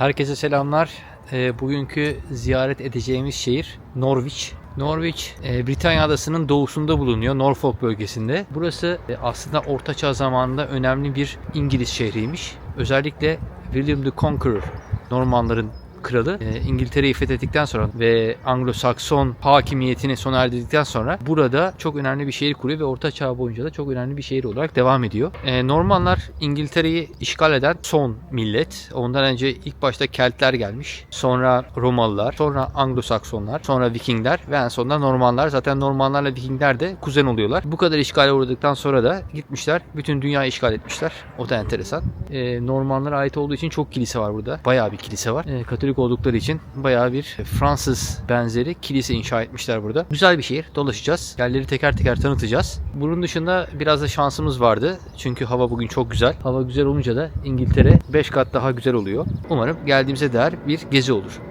Herkese selamlar. Ee, bugünkü ziyaret edeceğimiz şehir Norwich. Norwich, e, Britanya adasının doğusunda bulunuyor, Norfolk bölgesinde. Burası e, aslında Orta Çağ zamanında önemli bir İngiliz şehriymiş. Özellikle William the Conqueror, Normanların kralı e, İngiltere'yi fethettikten sonra ve Anglo-Sakson hakimiyetini sona erdirdikten sonra burada çok önemli bir şehir kuruyor ve Orta Çağ boyunca da çok önemli bir şehir olarak devam ediyor. E, Normanlar İngiltere'yi işgal eden son millet. Ondan önce ilk başta Keltler gelmiş. Sonra Romalılar, sonra Anglo-Saksonlar, sonra Vikingler ve en sonunda Normanlar. Zaten Normanlarla Vikingler de kuzen oluyorlar. Bu kadar işgale uğradıktan sonra da gitmişler. Bütün dünyayı işgal etmişler. O da enteresan. E, Normanlara ait olduğu için çok kilise var burada. Bayağı bir kilise var. E, Katolik oldukları için bayağı bir Fransız benzeri kilise inşa etmişler burada. Güzel bir şehir. Dolaşacağız. Yerleri teker teker tanıtacağız. Bunun dışında biraz da şansımız vardı. Çünkü hava bugün çok güzel. Hava güzel olunca da İngiltere 5 kat daha güzel oluyor. Umarım geldiğimize değer bir gezi olur.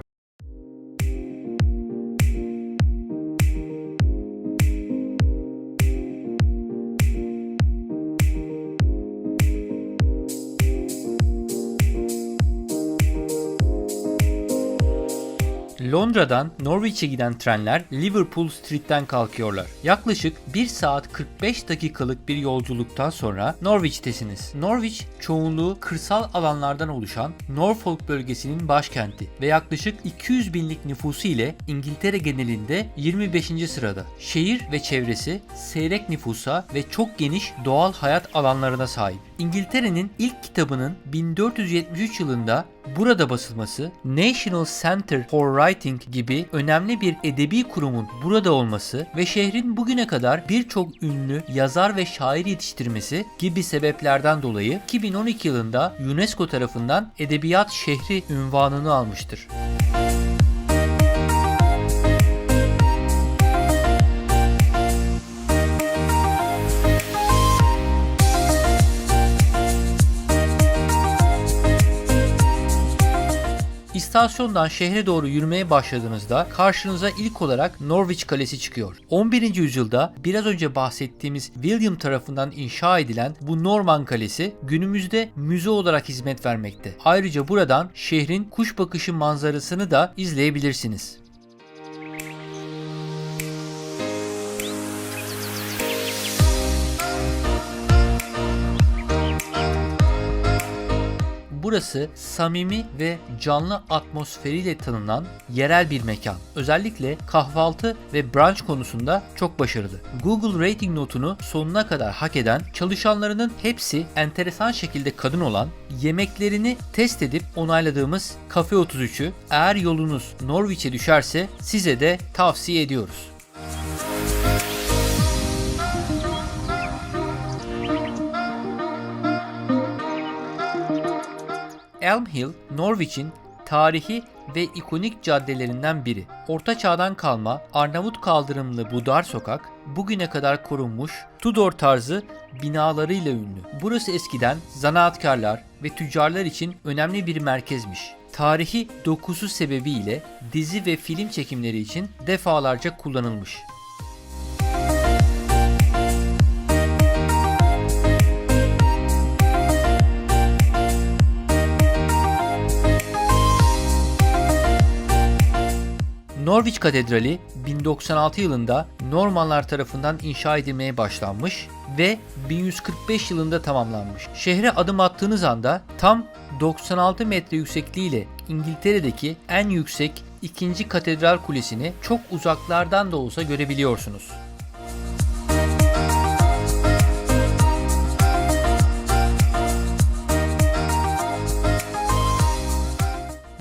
Londra'dan Norwich'e giden trenler Liverpool Street'ten kalkıyorlar. Yaklaşık 1 saat 45 dakikalık bir yolculuktan sonra Norwich'tesiniz. Norwich çoğunluğu kırsal alanlardan oluşan Norfolk bölgesinin başkenti ve yaklaşık 200 binlik nüfusu ile İngiltere genelinde 25. sırada. Şehir ve çevresi seyrek nüfusa ve çok geniş doğal hayat alanlarına sahip. İngiltere'nin ilk kitabının 1473 yılında burada basılması, National Center for Writing gibi önemli bir edebi kurumun burada olması ve şehrin bugüne kadar birçok ünlü yazar ve şair yetiştirmesi gibi sebeplerden dolayı 2012 yılında UNESCO tarafından Edebiyat Şehri ünvanını almıştır. İstasyondan şehre doğru yürümeye başladığınızda karşınıza ilk olarak Norwich Kalesi çıkıyor. 11. yüzyılda biraz önce bahsettiğimiz William tarafından inşa edilen bu Norman Kalesi günümüzde müze olarak hizmet vermekte. Ayrıca buradan şehrin kuş bakışı manzarasını da izleyebilirsiniz. Burası samimi ve canlı atmosferiyle tanınan yerel bir mekan. Özellikle kahvaltı ve brunch konusunda çok başarılı. Google rating notunu sonuna kadar hak eden, çalışanlarının hepsi enteresan şekilde kadın olan, yemeklerini test edip onayladığımız Cafe 33'ü eğer yolunuz Norwich'e düşerse size de tavsiye ediyoruz. Elm Hill, Norwich'in tarihi ve ikonik caddelerinden biri. Orta çağdan kalma Arnavut kaldırımlı bu dar sokak bugüne kadar korunmuş Tudor tarzı binalarıyla ünlü. Burası eskiden zanaatkarlar ve tüccarlar için önemli bir merkezmiş. Tarihi dokusu sebebiyle dizi ve film çekimleri için defalarca kullanılmış. Norwich Katedrali 1096 yılında Normanlar tarafından inşa edilmeye başlanmış ve 1145 yılında tamamlanmış. Şehre adım attığınız anda tam 96 metre yüksekliğiyle İngiltere'deki en yüksek ikinci katedral kulesini çok uzaklardan da olsa görebiliyorsunuz.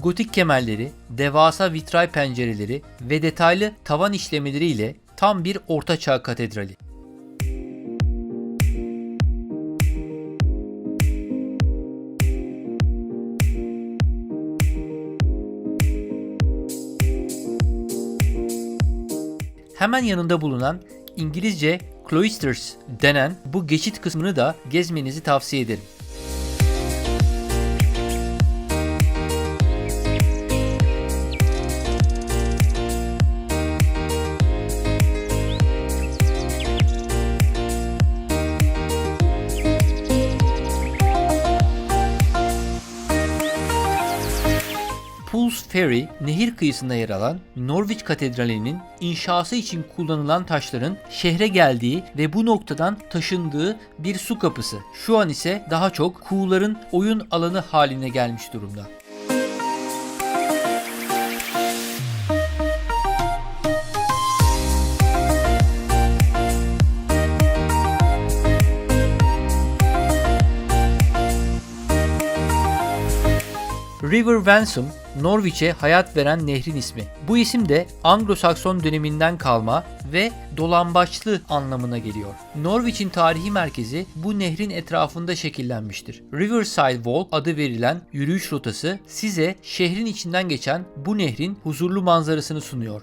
Gotik kemerleri, devasa vitray pencereleri ve detaylı tavan işlemeleriyle tam bir ortaçağ katedrali. Hemen yanında bulunan İngilizce cloisters denen bu geçit kısmını da gezmenizi tavsiye ederim. Ferry nehir kıyısında yer alan Norwich Katedrali'nin inşası için kullanılan taşların şehre geldiği ve bu noktadan taşındığı bir su kapısı. Şu an ise daha çok kuğuların oyun alanı haline gelmiş durumda. River Wensum, Norwich'e hayat veren nehrin ismi. Bu isim de Anglo-Sakson döneminden kalma ve dolambaçlı anlamına geliyor. Norwich'in tarihi merkezi bu nehrin etrafında şekillenmiştir. Riverside Walk adı verilen yürüyüş rotası size şehrin içinden geçen bu nehrin huzurlu manzarasını sunuyor.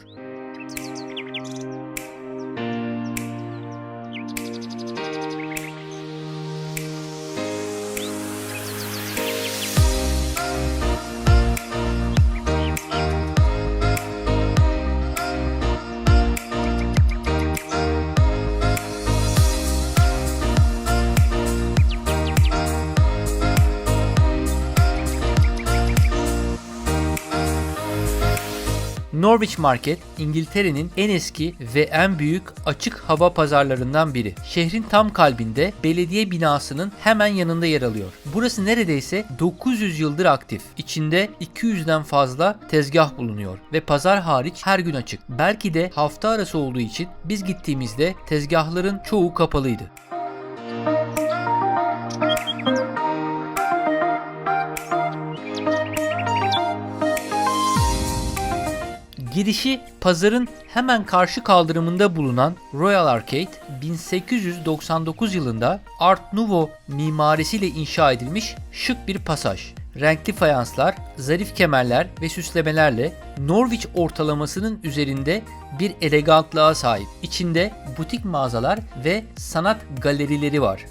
Norwich Market, İngiltere'nin en eski ve en büyük açık hava pazarlarından biri. Şehrin tam kalbinde belediye binasının hemen yanında yer alıyor. Burası neredeyse 900 yıldır aktif. İçinde 200'den fazla tezgah bulunuyor ve pazar hariç her gün açık. Belki de hafta arası olduğu için biz gittiğimizde tezgahların çoğu kapalıydı. Girişi pazarın hemen karşı kaldırımında bulunan Royal Arcade 1899 yılında Art Nouveau mimarisiyle inşa edilmiş şık bir pasaj. Renkli fayanslar, zarif kemerler ve süslemelerle Norwich ortalamasının üzerinde bir elegantlığa sahip. İçinde butik mağazalar ve sanat galerileri var.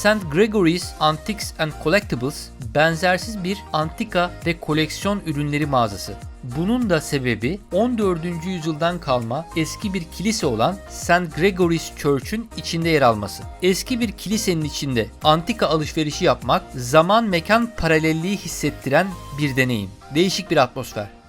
St. Gregory's Antiques and Collectibles benzersiz bir antika ve koleksiyon ürünleri mağazası. Bunun da sebebi 14. yüzyıldan kalma eski bir kilise olan St. Gregory's Church'ün içinde yer alması. Eski bir kilisenin içinde antika alışverişi yapmak zaman mekan paralelliği hissettiren bir deneyim. Değişik bir atmosfer.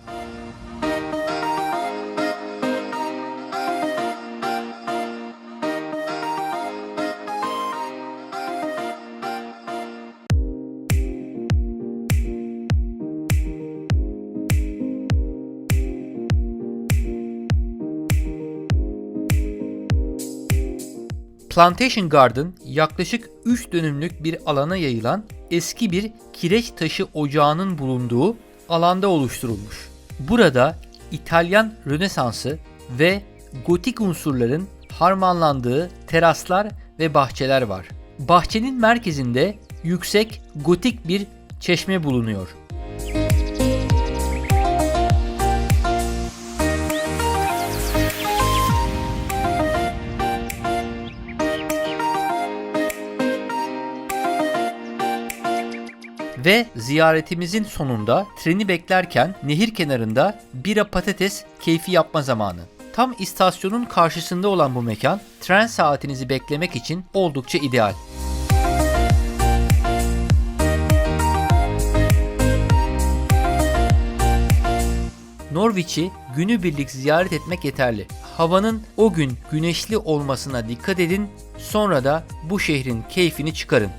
Plantation Garden yaklaşık 3 dönümlük bir alana yayılan eski bir kireç taşı ocağının bulunduğu alanda oluşturulmuş. Burada İtalyan Rönesansı ve gotik unsurların harmanlandığı teraslar ve bahçeler var. Bahçenin merkezinde yüksek gotik bir çeşme bulunuyor. Ve ziyaretimizin sonunda treni beklerken nehir kenarında bira patates keyfi yapma zamanı. Tam istasyonun karşısında olan bu mekan tren saatinizi beklemek için oldukça ideal. Norwich'i günübirlik ziyaret etmek yeterli. Havanın o gün güneşli olmasına dikkat edin, sonra da bu şehrin keyfini çıkarın.